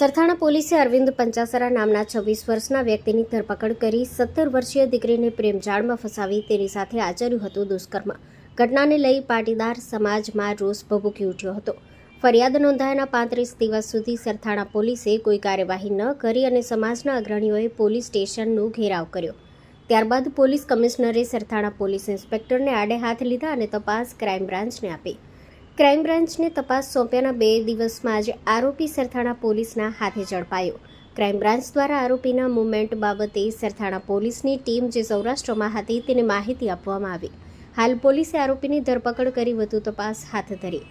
સરથાણા પોલીસે અરવિંદ પંચાસરા નામના છવ્વીસ વર્ષના વ્યક્તિની ધરપકડ કરી સત્તર વર્ષીય દીકરીને પ્રેમજાળમાં ફસાવી તેની સાથે આચર્યું હતું દુષ્કર્મ. ઘટનાને લઈ પાટીદાર સમાજમાં રોષ ભભૂકી ઉઠ્યો હતો. ફરિયાદ નોંધાયાના પાંત્રીસ દિવસ સુધી સરથાણા પોલીસે કોઈ કાર્યવાહી ન કરી અને સમાજના અગ્રણીઓએ પોલીસ સ્ટેશનનો ઘેરાવ કર્યો. ત્યારબાદ પોલીસ કમિશનરે સરથાણા પોલીસ ઇન્સ્પેક્ટરને આડે હાથ લીધા અને તપાસ ક્રાઇમ બ્રાન્ચને આપી. ક્રાઇમ બ્રાન્ચને તપાસ સોંપ્યાના બે દિવસમાં જ આરોપી સરથાણા પોલીસના હાથે ઝડપાયો. ક્રાઇમ બ્રાન્ચ દ્વારા આરોપીના મુવમેન્ટ બાબતે સરથાણા પોલીસની ટીમ જે સૌરાષ્ટ્રમાં હતી તેને માહિતી આપવામાં આવી. હાલ પોલીસે આરોપીની ધરપકડ કરી વધુ તપાસ હાથ ધરી.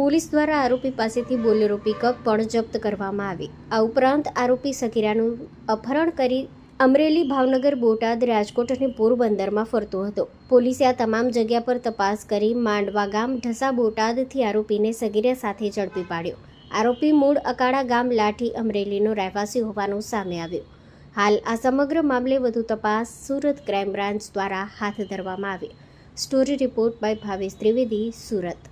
પોલીસ દ્વારા આરોપી પાસેથી બોલેરો પિકઅપ પણ જપ્ત કરવામાં આવી. આ ઉપરાંત આરોપી સગીરાનું અપહરણ કરી અમરેલી ભાવનગર બોટાદ રાજકોટ અને પોરબંદરમાં ફરતો હતો. પોલીસે આ તમામ જગ્યા પર તપાસ કરી માંડવા ગામ ઢસા બોટાદથી આરોપીને સગીરા સાથે ઝડપી પાડ્યો. આરોપી મૂળ અકાળા ગામ લાઠી અમરેલીનો રહેવાસી હોવાનું સામે આવ્યું. હાલ આ સમગ્ર મામલે વધુ તપાસ સુરત ક્રાઇમ બ્રાન્ચ દ્વારા હાથ ધરવામાં આવી. Story report by Bhavesh Trivedi, Surat.